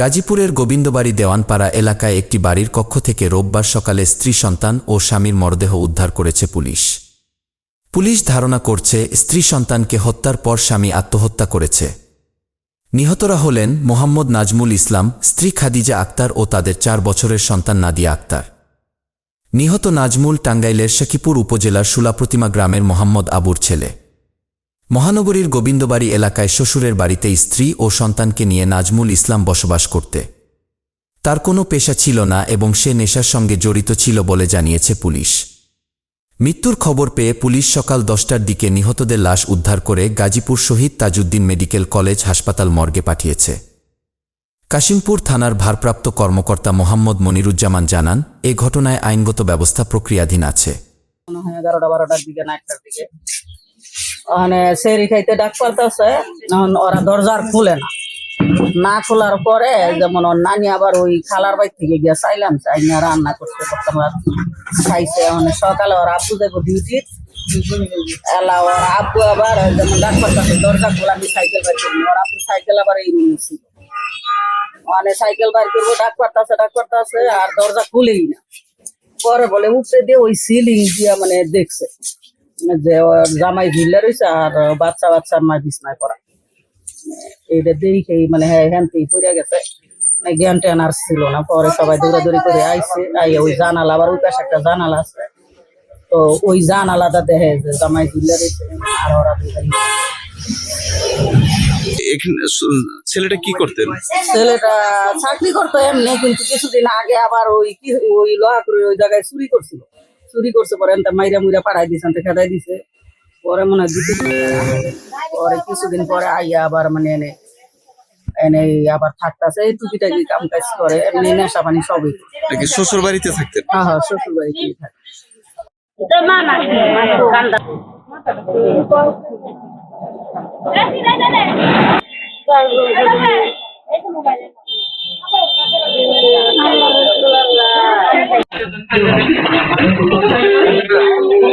গাজীপুরের গোবিন্দবাড়ি দেওয়ানপাড়া এলাকায় একটি বাড়ির কক্ষ থেকে রোববার সকালে স্ত্রী, সন্তান ও স্বামীর মরদেহ উদ্ধার করেছে পুলিশ। পুলিশ ধারণা করছে স্ত্রী, সন্তানকে হত্যার পর স্বামী আত্মহত্যা করেছে। নিহতরা হলেন মোহাম্মদ নাজমুল ইসলাম, স্ত্রী খাদিজা আক্তার ও তাদের চার বছরের সন্তান নাদিয়া আক্তার। নিহত নাজমুল টাঙ্গাইলের শাকিপুর উপজেলার সুলাপ্রতিমা গ্রামের মোহাম্মদ আবুর ছেলে। মহানগরীর গোবিন্দবাড়ি এলাকায় শ্বশুরের বাড়িতে স্ত্রী ও সন্তানকে নিয়ে নাজমুল ইসলাম বসবাস করতে। তার কোনো পেশা ছিল না এবং সে নেশার সঙ্গে জড়িত ছিল বলে জানিয়েছে পুলিশ। মৃত্যুর খবর পেয়ে পুলিশ সকাল দশটার দিকে নিহতদের লাশ উদ্ধার করে গাজীপুর শহীদ তাজউদ্দিন মেডিকেল কলেজ হাসপাতাল মর্গে পাঠিয়েছে। কাশিমপুর থানার ভারপ্রাপ্ত কর্মকর্তা মোহাম্মদ মনিরুজ্জামান জানান, এ ঘটনায় আইনগত ব্যবস্থা প্রক্রিয়াধীন আছে। ওখানে সেরি খাইতে ডাক পারতেছে ওরা দরজার খুলে না। না খোলার পরে যেমন ওর নানি আবার ওই খালার বাইর থেকে গিয়ে চাইলাম চাই না রান্না করতে করতাম খাইছে। মানে সকালে ওর আব্বু দেখো ডিউটি এলা ওর আব্বু আবার যেমন ডাক পারতেছে, দরজা খোলা, আমি সাইকেল বাইর করি। ওর আব্বু সাইকেল আবার এই নিয়েছি মানে সাইকেল বাইর করব, ডাক পারতেছে ডাক পারতেছে, আর দরজা খুলেই না। পরে বলে, উপরে দিয়ে ওই সিলিং দিয়া মানে দেখছে। যে ওর জামাই ঝুলে রয়েছে আর বাচ্চা বাচ্চার মা বিছনায় করা এইটা দেখেই মানে হ্যাঁ হ্যান থেকে পড়ে গেছে। মানে জ্ঞান ট্যান আর ছিল না। পরে সবাই দৌড়াদৌড়ি করে আইছে আইয়ে ওই জানালা আবার ওই পাশে একটা জানালা আছে। তো ওই জানালাটা দেখে যে জামাই ঝুলে রয়েছে আর ওরা ছেলেটা কি করতেন? ছেলেটা চাকরি করতো এমনি কিন্তু কিছুদিন আগে আবার ওই কি ওই লোহা করে ওই জায়গায় চুরি করছিল। চুরি করছে পরে এনটা মাইরা মুইরা পাড়াই দিছে এনটা খেদাই দিছে। পরে মনে হয় দুটো পরে কিছুদিন পরে আইয়া আবার মানে এনে এনে আবার থাকতেছে এই টুকিটাকি কাম কাজ করে এমনি নেশা পানি সবই। শ্বশুর বাড়িতে থাকতেন? হ্যাঁ হ্যাঁ শ্বশুর বাড়িতেই থাকে হ্যাঁ,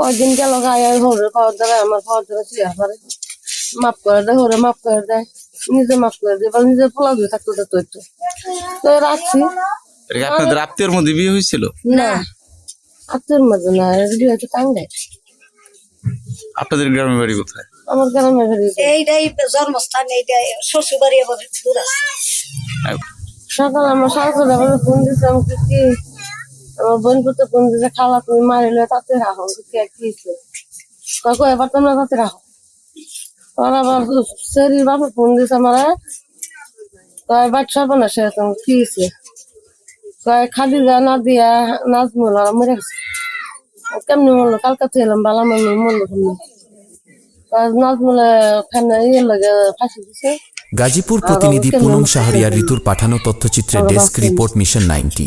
কয়দিন গেল গায়ে হরে খাওয়ার দ্বারা আমার খাওয়ার দ্বারা চিয়া পারে মাফ করে দেয় হরে মাফ করে দেয়। নিজে মাফ করে দেয় বা নিজের পোলা দিয়ে থাকতো তো একটু তো রাখছি। আপনাদের আত্মীয়র মধ্যে বিয়ে হয়েছিল? না আত্মীয় মধ্যে না বিয়ে টাঙ্গাই আপনাদের গ্রামের বাড়ি কোথায়? আমার গ্রামের বাড়ি এইটাই জন্মস্থান এইটাই শ্বশুর বাড়ি আবার দূর আছে। আহ, সকাল আমার শাশুড়ি আমাকে ফোন দিচ্ছে আমাকে কি আমার বোন করতে ফোন দিচ্ছে খালা তুমি মারিলে তাতে রাখো কি কি হয়েছে? কয় কয় এবার তোমরা তাতে রাখো। তোর আবার শরীর বাপে ফোন দিচ্ছে আমার কয় বাচ্চা না সে? তুমি কি হয়েছে? কয় খাদি যা না দিয়া নাজমুল আর মরে গেছে। কেমনি মরলো? কালকে তো এলাম বালা মানুষ মরলো কেমনি? ওখানে ইয়ে লাগে ফাঁসি দিছে। গাজীপুর প্রতিনিধি পুনম শাহরিয়ার ঋতুর পাঠানো তথ্যচিত্রে desk report mission ninety.